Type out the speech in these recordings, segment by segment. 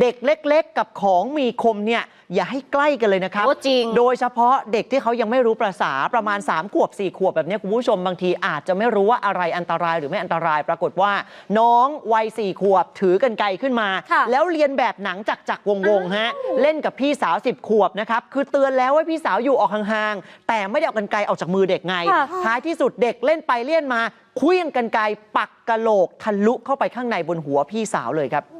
เด็กเล็ก ๆ กับของมีคมเนี่ยอย่าให้ใกล้กันเลยนะครับ โอ้จริง โดยเฉพาะเด็กที่เขายังไม่รู้ประษาประมาณ 3 ขวบ 4 ขวบแบบเนี้ยคุณผู้ชมบางทีอาจจะไม่รู้ว่าอะไรอันตรายหรือไม่อันตรายปรากฏว่า น้องวัย4ขวบถือกันไกลขึ้นมา ค่ะแล้วเรียนแบบหนังจักจักวงวงๆฮะเล่นกับพี่สาว 10 ขวบนะครับคือเตือนแล้วว่าพี่สาวอยู่ออกห่างๆแต่ไม่ได้เอากันไกลออกจากมือเด็กไง ค่ะ ท้ายที่สุดเด็กเล่นไปเล่นมาเคลื่องกันไกลปักกะโหลกทะลุเข้าไปข้างในบนหัวพี่สาวเลยครับโอ้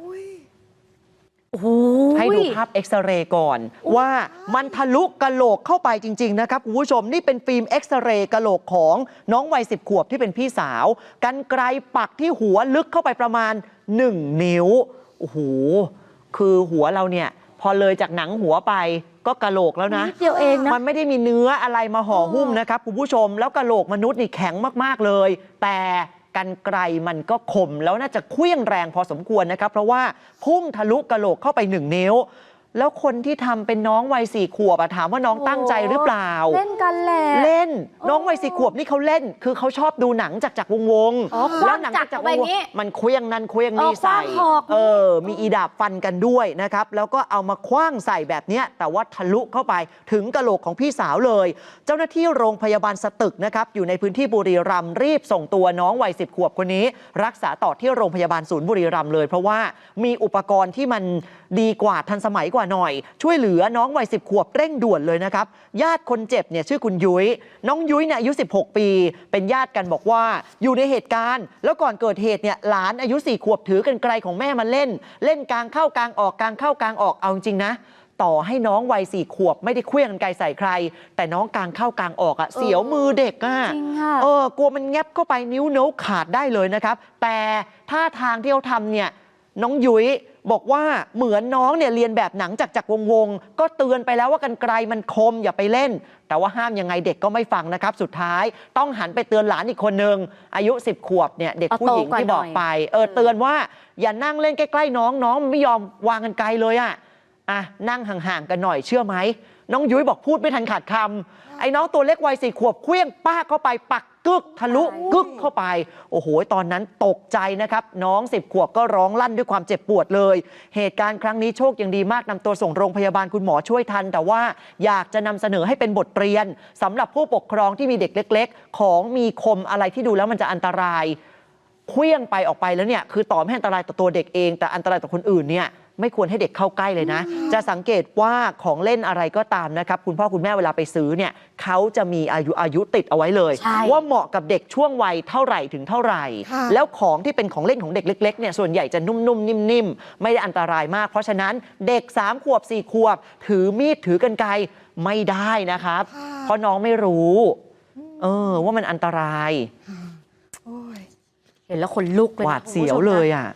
โห ให้ดูภาพเอ็กซเรย์ก่อน ว่ามันทะลุกะโหลกเข้าไปจริง ๆ นะครับคุณผู้ชมนี่เป็นฟิล์มเอ็กซเรย์กะโหลกของน้องวัย10ขวบที่เป็นพี่สาว กันไกลปักที่หัวลึกเข้าไปประมาณ 1 นิ้วโอ้โหคือหัวเราเนี่ย พอเลยจากหนังหัวไปก็กะโหลกแล้วนะนิดเดียวเองนะมันไม่ได้มีเนื้ออะไรมาห่อหุ้มนะครับคุณผู้ชมแล้วกะโหลกมนุษย์นี่แข็งมากๆเลย แต่ กันไกลมันก็คมแล้วน่าจะเคลื่องแรงพอสมควรนะครับ เพราะว่าพุ่งทะลุกระโหลกเข้าไปหนึ่งนิ้ว แล้วคนที่ทำเป็นน้องวัยสี่ขวบอะถามว่าน้องตั้งใจหรือเปล่า เล่นกันแหละ เล่นน้องวัยสี่ขวบนี่เขาเล่น คือเขาชอบดูหนังจากจากวงวงๆอ๋อแล้วหนังจากจากวงคว้างจักรวไปอย่างงี้งมันเคลี้ยงนั่นเคลี้ยงนี่เออใส่คว้างหอก เออ มีอีดาบฟันกันด้วยนะครับ แล้วก็เอามาคว้างใส่แบบเนี้ยแต่ว่าทะลุเข้าไปถึงกะโหลกของพี่สาวเลย เจ้าหน้าที่โรงพยาบาลสตึกนะครับอยู่ในพื้นที่บุรีรัมย์รีบส่งตัวน้องวัยสิบขวบคนนี้ รักษาต่อที่โรงพยาบาลศูนย์บุรีรัมย์เลย เพราะว่ามีอุปกรณ์ที่มันดีกว่าทันสมัยกว่าหน่อย ช่วยเหลือน้องวัยสิบขวบเร่งด่วนเลยนะครับ ญาติคนเจ็บเนี่ยชื่อคุณยุ้ย น้องยุ้ยเนี่ยอายุ 16 ปี เป็นญาติกันบอกว่าอยู่ในเหตุการณ์ แล้วก่อนเกิดเหตุเนี่ยหลานอายุ4ขวบถือกันไกลของแม่มาเล่น เล่นกลางเข้ากลางออกกลางเข้ากลางออกเอาจริงๆนะต่อให้น้องวัยสี่ขวบไม่ได้เคลื่องกันไกลใส่ใคร แต่น้องกลางเข้ากลางออกอะเสียวมือเด็กอะจริงค่ะเออกลัวมันแงบเข้าไปนิ้วโน้ขาดได้เลยนะครับ แต่ท่าทางที่เขาทำเนี่ยน้องยุ้ย บอกว่าเหมือนน้องเนี่ยเรียนแบบหนังจากจากวงวงๆก็เตือนไปแล้วว่ากันไกลมันคมอย่าไปเล่น แต่ว่าห้ามยังไงเด็กก็ไม่ฟังนะครับ สุดท้ายต้องหันไปเตือนหลานอีกคนนึง อายุ 10 ขวบเนี่ยเด็กเอาผู้หญิงโตกว่าที่บอกหน่อยไปเออเตือนว่าอย่านั่งเล่นใกล้ๆน้องน้องมันไม่ยอมวางกันไกลเลยอะอะนั่งห่างๆกันหน่อยเชื่อไหม น้องยุ้ยบอกพูดไม่ทันขาดคำไอ้น้องตัวเล็กวัยสี่ขวบเคลี้ยงป้ากเข้าไปปักกึกทะลุกึกเข้าไป โอ้โห ตอนนั้นตกใจนะครับ น้องสิบขวบก็ร้องลั่นด้วยความเจ็บปวดเลย เหตุการณ์ครั้งนี้โชคยังดีมากนำตัวส่งโรงพยาบาลคุณหมอช่วยทัน แต่ว่าอยากจะนำเสนอให้เป็นบทเรียนสำหรับผู้ปกครองที่มีเด็กเล็ก ๆ ของมีคมอะไรที่ดูแล้วมันจะอันตรายเคลี้ยงไปออกไปแล้วเนี่ยคือต่อไม่อันตรายต่อตัวเด็กเอง แต่อันตรายต่อคนอื่นเนี่ย ไม่ควรให้เด็กเข้าใกล้เลยนะ จะสังเกตว่าของเล่นอะไรก็ตามนะครับ คุณพ่อคุณแม่เวลาไปซื้อเนี่ยเขาจะมีอายุอายุติดเอาไว้เลย ใช่ ว่าเหมาะกับเด็กช่วงวัยเท่าไหร่ถึงเท่าไหร่ ค่ะ แล้วของที่เป็นของเล่นของเด็กเล็กๆเนี่ยส่วนใหญ่จะนุ่มๆนิ่มๆ ไม่ได้อันตรายมาก เพราะฉะนั้นเด็ก 3 ขวบ 4 ขวบ ถือมีดถือกันไกรไม่ได้นะครับ ค่ะเพราะน้องไม่รู้ เออ ว่ามันอันตรายโอ้ย เห็นแล้วขนลุกเลยหนะวาดเสียวคุณผู้ชมนะเลยอะ